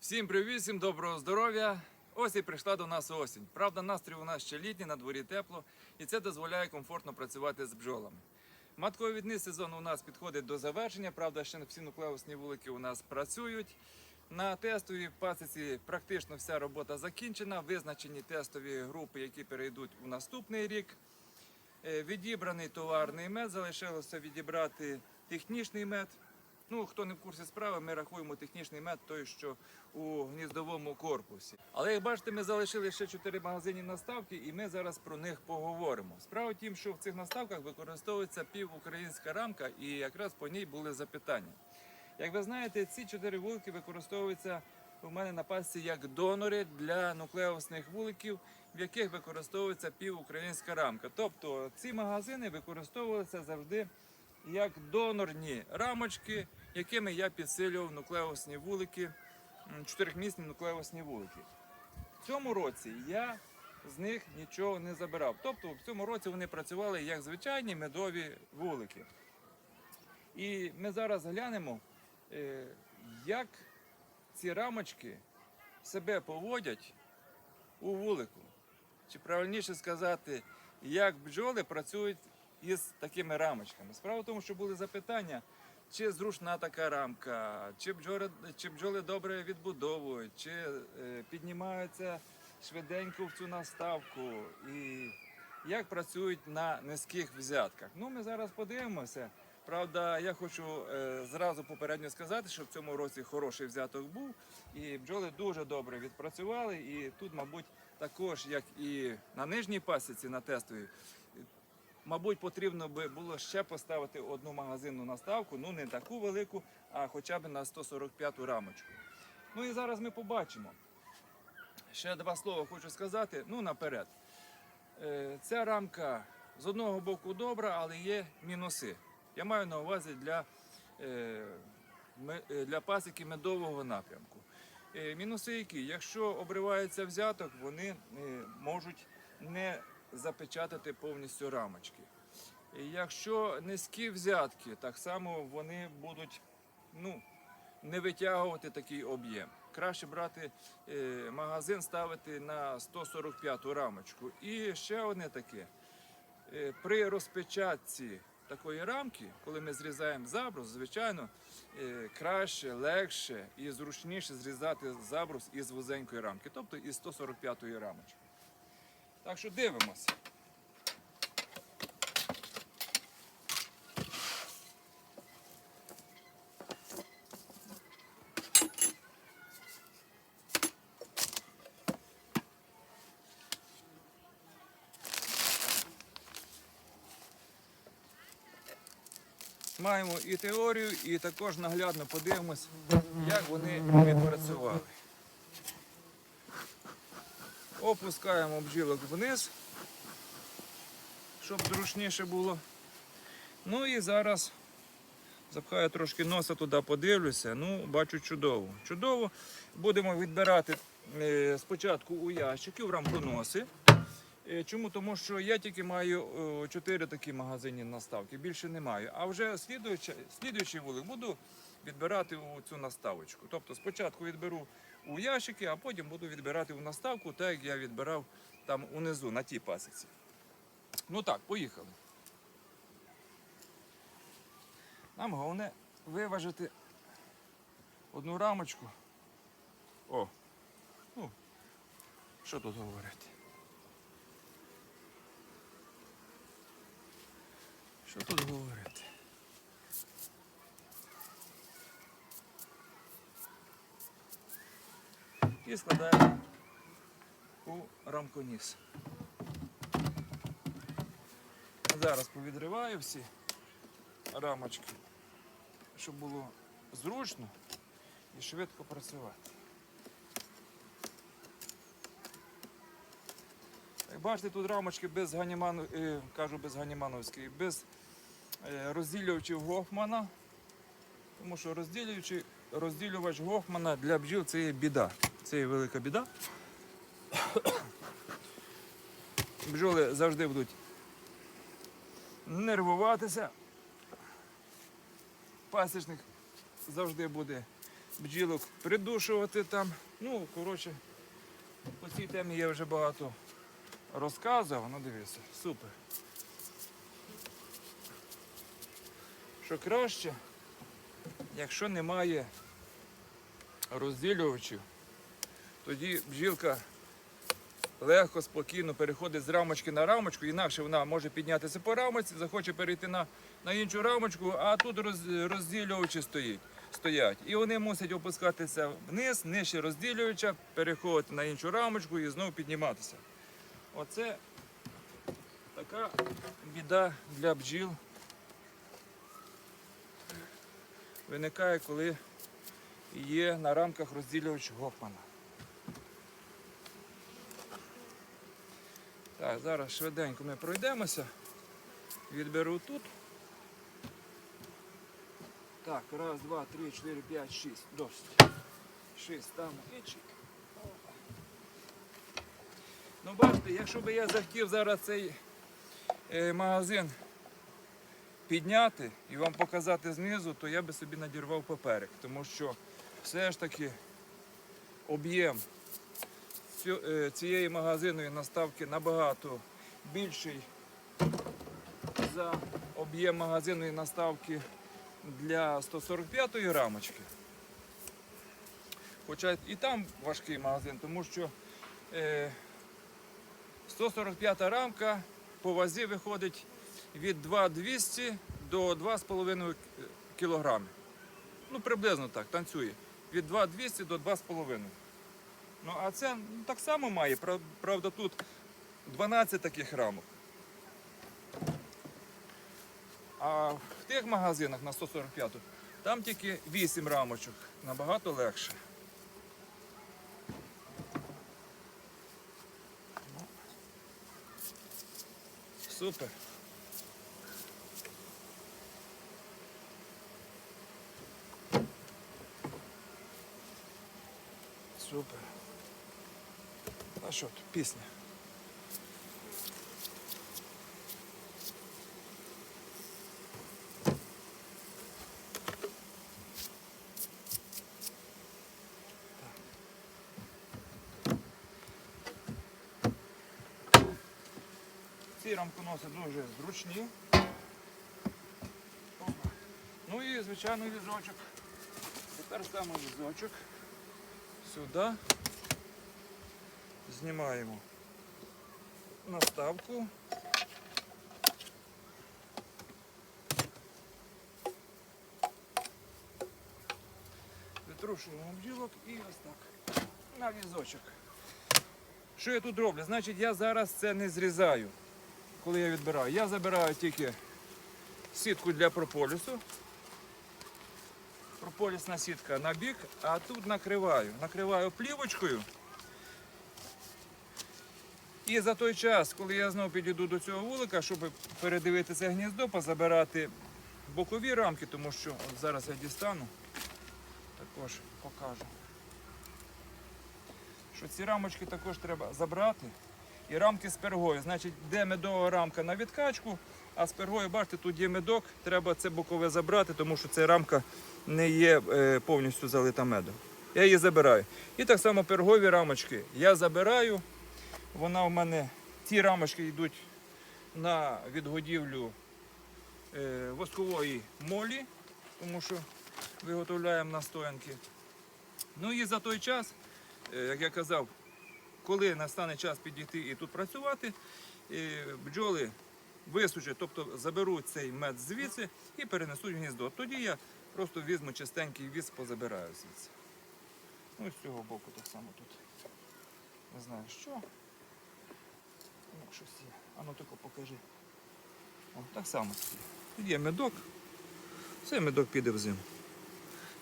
Всім привіт, всім доброго здоров'я. Ось і прийшла до нас осінь. Правда, настрій у нас ще літній, на дворі тепло, і це дозволяє комфортно працювати з бджолами. Матковідний сезон у нас підходить до завершення. Правда, ще всі нуклеусні вулики у нас працюють. На тестовій пасіці практично вся робота закінчена. Визначені тестові групи, які перейдуть у наступний рік. Е, Відібраний товарний мед, залишилося відібрати технічний мед. Ну, хто не в курсі справи, ми рахуємо технічний мед, той, що у гніздовому корпусі. Але як бачите, ми залишили ще чотири магазинні наставки, і ми зараз про них поговоримо. Справа тім, що в цих наставках використовується півукраїнська рамка, і якраз по ній були запитання. Як ви знаєте, ці чотири вулики використовуються у мене на пасці як донори для нуклеусних вуликів, в яких використовується півукраїнська рамка. Тобто ці магазини використовувалися завжди як донорні рамочки, якими я підсилював нуклеусні вулики, чотирьохмісні нуклеусні вулики. В цьому році я з них нічого не забирав. Тобто в цьому році вони працювали як звичайні медові вулики. І ми зараз глянемо, е, як ці рамочки себе поводять у вулику. Чи правильніше сказати, як бджоли працюють із такими рамочками. Справа в тому, що були запитання, чи зручна така рамка, чи бджоли, чи бджоли добре відбудовують, чи е, піднімаються швиденько в цю наставку, і як працюють на низьких взятках. Ну, ми зараз подивимося. Правда, я хочу е, зразу попередньо сказати, що в цьому році хороший взяток був, і бджоли дуже добре відпрацювали. І тут, мабуть, також, як і на нижній пасіці, на тестовій, мабуть, потрібно би було ще поставити одну магазинну наставку, ну не таку велику, а хоча б на 145 рамочку. Ну і зараз ми побачимо. Ще два слова хочу сказати. Ну, наперед. Е, Ця рамка з одного боку добра, але є мінуси. Я маю на увазі для, е, е, для пасіки медового напрямку. Мінуси які? Якщо обривається взяток, вони можуть не запечатати повністю рамочки. І Якщо низькі взятки, так само вони будуть ну, не витягувати такий об'єм. Краще брати е, магазин, ставити на 145 рамочку. І ще одне таке. Е, При розпечатці такої рамки, коли ми зрізаємо забрус, звичайно, е, краще, легше і зручніше зрізати забрус із вузенької рамки, тобто із 145 рамочки. Так що дивимося. Маємо і теорію, і також наглядно подивимось, як вони відпрацювали. Опускаємо бджілок вниз, щоб зручніше було. Ну і зараз запхаю трошки носа туди, подивлюся. Ну, бачу чудово. Чудово. Будемо відбирати е, спочатку у ящики, в рамконоси. Е, Чому? Тому що я тільки маю е, чотири такі магазинні наставки, більше не маю. А вже слідуючи, слідуючий вулик буду відбирати у цю наставочку. Тобто спочатку відберу у ящики, а потім буду відбирати у наставку, так як я відбирав там унизу, на тій пасіці. Ну так, поїхали. Нам головне виважити одну рамочку. О, ну, що тут говорити? Що тут говорити? І складаємо у рамконіс. Зараз повідриваю всі рамочки, щоб було зручно і швидко працювати. Як бачите, тут рамочки без ганіману, е, кажу без ганімановської, без е, розділювачів Гофмана. Тому що розділювач Гофмана для бджіл це є біда. Це є велика біда. Бджоли завжди будуть нервуватися. Пасічник завжди буде бджілок придушувати там. Ну, коротше, по цій темі я вже багато розказував. Ну дивіться, супер. Що краще, якщо немає розділювачів, тоді бджілка легко, спокійно переходить з рамочки на рамочку, інакше вона може піднятися по рамочці, захоче перейти на, на іншу рамочку, а тут роз, розділювачі стоять, стоять. І вони мусять опускатися вниз, нижче розділювача, переходити на іншу рамочку і знову підніматися. Оце така біда для бджіл. Виникає, коли є на рамках розділювач Гофмана. Так, зараз швиденько ми пройдемося. Відберу тут. Так, раз, два, три, чотири, п'ять, шість. Досить. Шість там і. Ну бачите, якщо би я захотів зараз цей е, магазин підняти і вам показати знизу, то я би собі надірвав поперек, тому що все ж таки об'єм цієї магазинної наставки набагато більший за об'єм магазинної наставки для 145-ї рамочки. Хоча і там важкий магазин, тому що е, 145 рамка по вазі виходить від 2200 до 2,5 кг. Ну, приблизно так, танцює. Від 2200 до 2,5. Ну, а це ну, так само має. Прав- Правда, тут 12 таких рамок. А в тих магазинах на 145 там тільки 8 рамочок. Набагато легше. Ну, Супер. Супер. А що тут? Пісня. Ці рамконоси дуже зручні. Опа. Ну і звичайно візочок. Тепер саме візочок. Сюди. Знімаємо наставку. Витрушуємо бджілок і ось так. На візочок. Що я тут роблю? Значить, я зараз це не зрізаю, коли я відбираю. Я забираю тільки сітку для прополісу. Прополісна сітка на бік, а тут накриваю. Накриваю плівочкою. І за той час, коли я знову підійду до цього вулика, щоб передивитися гніздо, позабирати бокові рамки, тому що от зараз я дістану, також покажу. Що ці рамочки також треба забрати. І рамки з пергою. Значить, де медова рамка на відкачку, а з пергою, бачите, тут є медок, треба це бокове забрати, тому що ця рамка не є е, повністю залита медом. Я її забираю. І так само пергові рамочки я забираю. Вона в мене, ці рамочки йдуть на відгодівлю е, воскової молі, тому що виготовляємо настоянки. Ну і за той час, е, як я казав, коли настане час підійти і тут працювати, е, бджоли висушать, тобто заберуть цей мед звідси і перенесуть в гніздо. Тоді я просто візьму чистенький віз, позабираю звідси. Ну з цього боку так само тут. Не знаю що. Ну, щось є. А ну тако покажи. О, так само тут є. Медок. Все медок піде в зиму.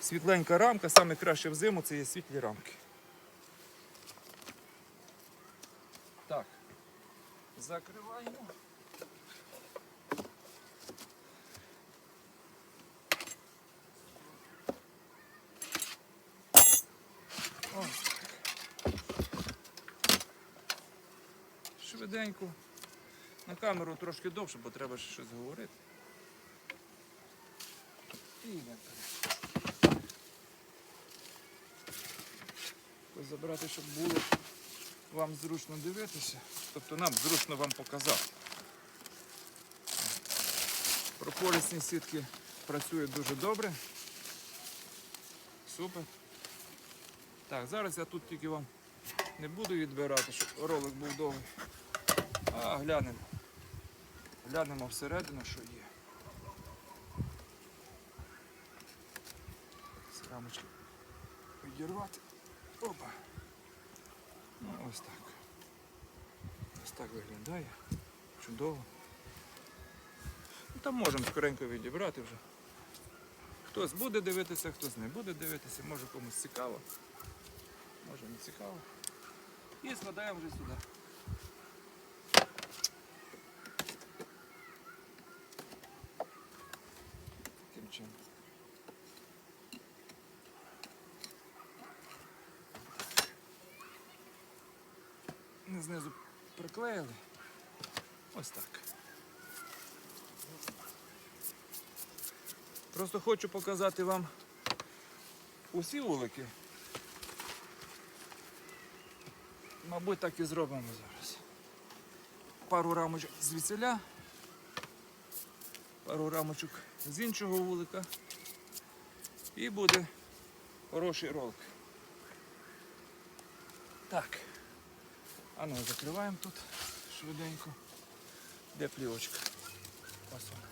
Світленька рамка, саме краще в зиму це є світлі рамки. Так. Закриваємо. Ось так. Швиденько. На камеру трошки довше, бо треба ще щось говорити. І. Ось забрати, щоб було вам зручно дивитися. Тобто нам зручно вам показати. Прополісні сітки працюють дуже добре. Супер. Так, зараз я тут тільки вам не буду відбирати, щоб ролик був довгий. А глянемо. Глянемо всередину, що є. З рамочки відірвати. Опа. Ну, ось так. Ось так виглядає. Чудово. Ну, там можемо скоренько відібрати вже. Хтось буде дивитися, хтось не буде дивитися, може комусь цікаво, може не цікаво. І складаємо вже сюди. Знизу приклеїли. Ось так. Просто хочу показати вам усі вулики. Мабуть, так і зробимо зараз. Пару рамочок звідсіля, пару рамочок з іншого вулика. І буде хороший ролик. Так. А ну закриваємо тут швиденько. Де плівочка? Ось вона.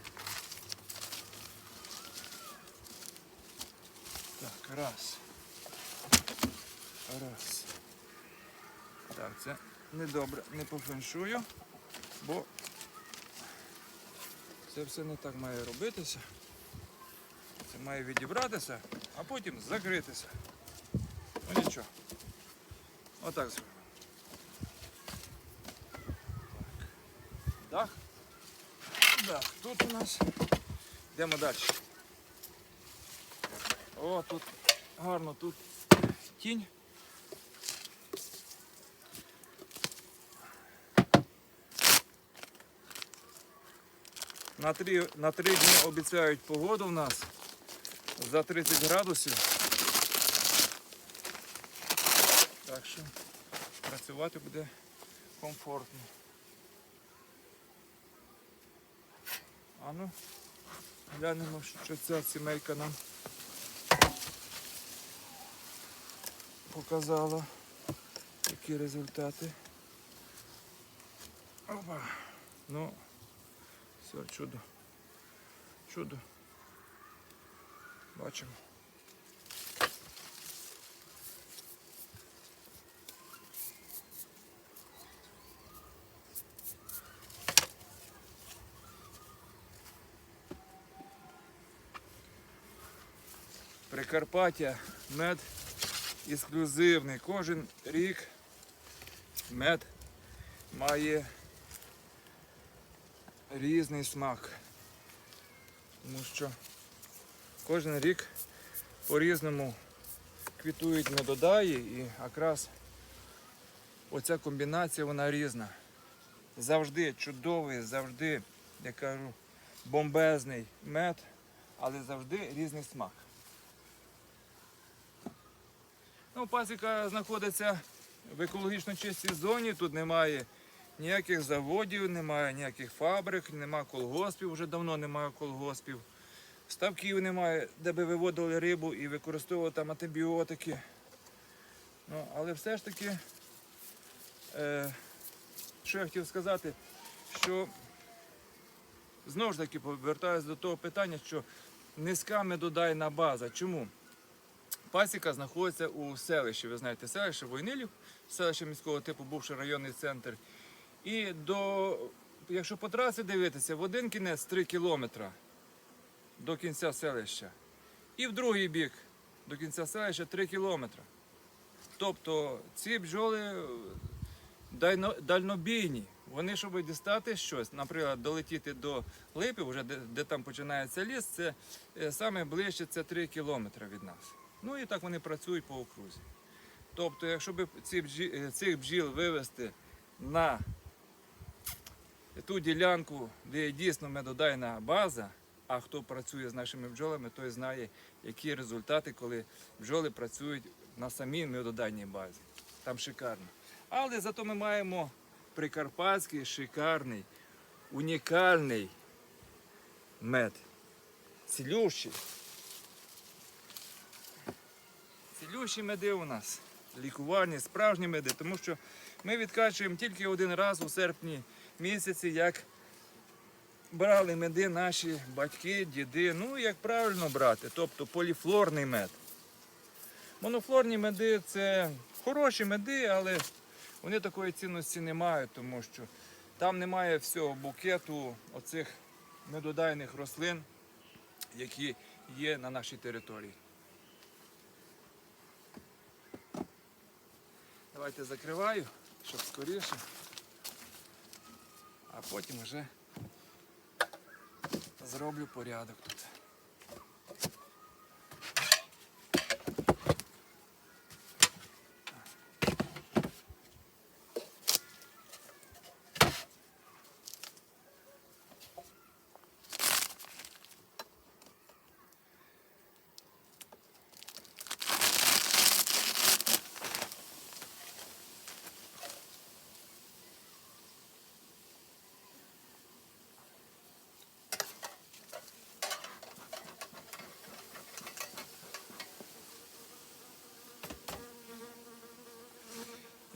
Так, раз. Раз. Так, це недобре, не по феншую, бо це все не так має робитися. Це має відібратися, а потім закритися. Ну нічого. Отак зробимо. Так. Дах. Дах. Тут у нас. Йдемо далі. О, тут гарно, тут тінь. На три, на три дні обіцяють погоду в нас за 30 градусів. Так що працювати буде комфортно. А ну, глянемо, що ця сімейка нам показала, які результати. Опа. Ну, все, чудо. Чудо. Бачимо. Прикарпаття, мед ексклюзивний. Кожен рік мед має різний смак. Тому що кожен рік по-різному квітують медодаї і якраз оця комбінація вона різна. Завжди чудовий, завжди, я кажу, бомбезний мед, але завжди різний смак. Ну, пасіка знаходиться в екологічно чистій зоні, тут немає ніяких заводів, немає ніяких фабрик, немає колгоспів, вже давно немає колгоспів. Ставків немає, де би виводили рибу і використовували там антибіотики. Ну, але все ж таки, е, що я хотів сказати, що знову ж таки повертаюся до того питання, що низька медодайна база. Чому? Пасіка знаходиться у селищі, ви знаєте, селище Войнилів, селище міського типу, бувший районний центр. І до, якщо по трасі дивитися, в один кінець 3 кілометра до кінця селища. І в другий бік до кінця селища 3 кілометри. Тобто ці бджоли е, дальнобійні. Вони, щоб дістати щось, наприклад, долетіти до липи, вже де, де там починається ліс, це е, саме ближче це 3 кілометри від нас. Ну і так вони працюють по окрузі. Тобто, якщо б е, цих бджіл вивести на ту ділянку, де є дійсно медодайна база, а хто працює з нашими бджолами, той знає, які результати, коли бджоли працюють на самій медодайній базі. Там шикарно. Але зато ми маємо прикарпатський шикарний, унікальний мед. Цілющий. Цілющі меди у нас. Лікувальні, справжні меди, тому що ми відкачуємо тільки один раз у серпні місяці, як брали меди наші батьки, діди. Ну, як правильно брати, тобто поліфлорний мед. Монофлорні меди це хороші меди, але вони такої цінності не мають, тому що там немає всього букету оцих медодайних рослин, які є на нашій території. Давайте закриваю, щоб скоріше, а потім вже зроблю порядок тут.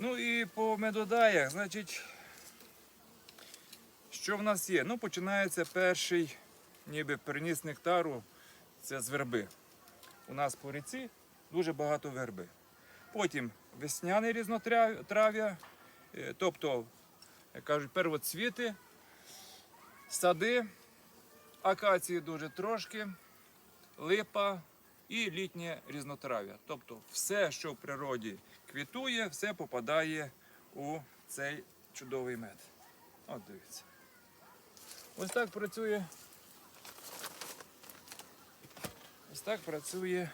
Ну і по медодаях, значить, що в нас є? Ну, починається перший, ніби переніс нектару, це з верби. У нас по ріці дуже багато верби. Потім весняне різнотрав'я, е, тобто, як кажуть, первоцвіти, сади, акації дуже трошки, липа і літнє різнотрав'я. Тобто все, що в природі квітує, все попадає у цей чудовий мед. От дивіться. Ось так працює. Ось так працює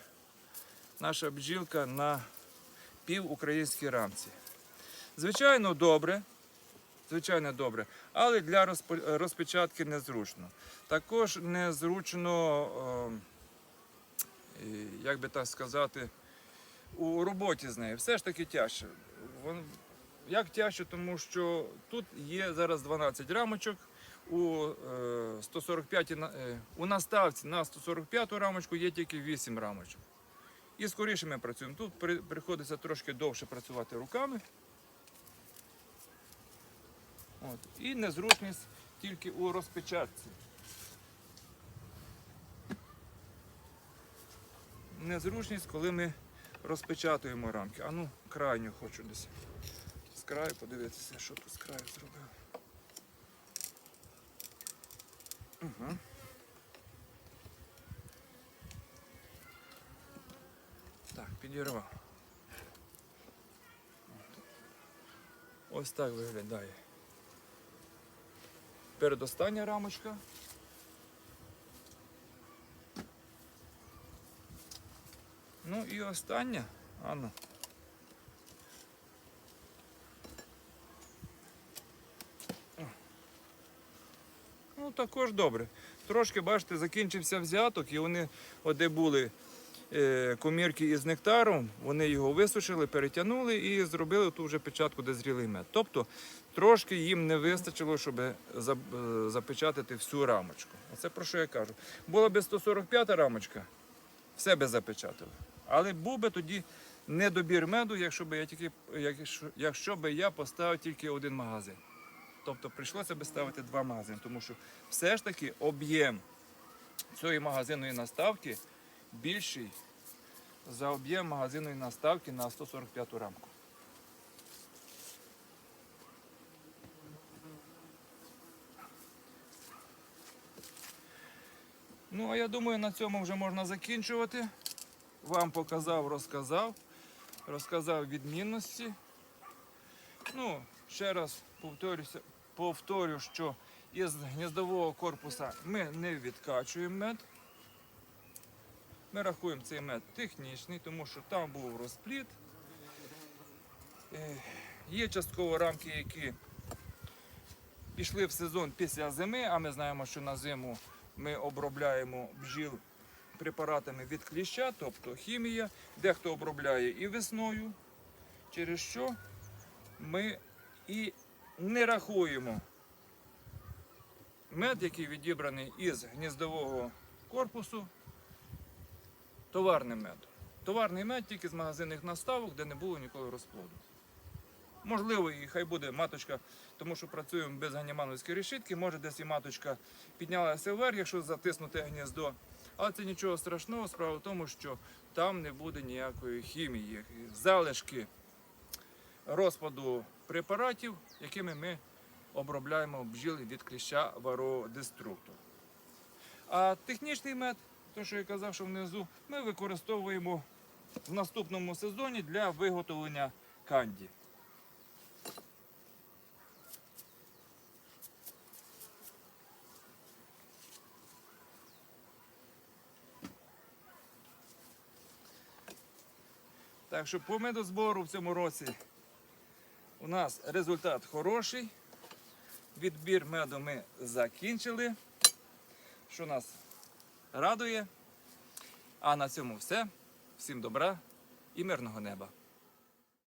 наша бджілка на півукраїнській рамці. Звичайно, добре. Звичайно, добре, але для розпечатки незручно. Також незручно, е, е, як би так сказати, у роботі з нею. Все ж таки тяжче. Як тяжче, тому що тут є зараз 12 рамочок. У, е, 145, е, у наставці на 145 рамочку є тільки 8 рамочок. І скоріше ми працюємо. Тут при- приходиться трошки довше працювати руками. От. І незручність тільки у розпечатці. Незручність, коли ми розпечатуємо рамки. А ну, крайню хочу десь. З краю подивитися, що тут з краю зробив. Угу. Так, підірвав. Ось так виглядає. Передостання рамочка. Ну і остання, Анна. Ну, також добре. Трошки, бачите, закінчився взяток, і вони, от де були е, комірки із нектаром, вони його висушили, перетягнули і зробили ту вже печатку, де зрілий мед. Тобто трошки їм не вистачило, щоб за- е, запечатати всю рамочку. Оце про що я кажу. Була би 145 рамочка, все би запечатали. Але був би тоді недобір меду, якщо би я тільки якщо, якщо би я поставив тільки один магазин. Тобто прийшлося би ставити два магазини, тому що все ж таки об'єм цієї магазинної наставки більший за об'єм магазинної наставки на 145 рамку. Ну, а я думаю, на цьому вже можна закінчувати. Вам показав, розказав, розказав відмінності. Ну, ще раз повторюся, повторю, що із гніздового корпуса ми не відкачуємо мед. Ми рахуємо цей мед технічний, тому що там був розпліт. Е, Є частково рамки, які пішли в сезон після зими, а ми знаємо, що на зиму ми обробляємо бджіл препаратами від кліща, тобто хімія, дехто обробляє і весною, через що ми і не рахуємо мед, який відібраний із гніздового корпусу, товарним медом. Товарний мед тільки з магазинних наставок, де не було ніколи розплоду. Можливо, і хай буде маточка, тому що працюємо без ганімановської решітки, може десь і маточка піднялася вверх, якщо затиснути гніздо. Але це нічого страшного, справа в тому, що там не буде ніякої хімії. Залишки розпаду препаратів, якими ми обробляємо бджіл від кліща вародеструктор. А технічний мед, то що я казав, що внизу, ми використовуємо в наступному сезоні для виготовлення канді. Так що по медозбору в цьому році у нас результат хороший. Відбір меду ми закінчили, що нас радує. А на цьому все. Всім добра і мирного неба.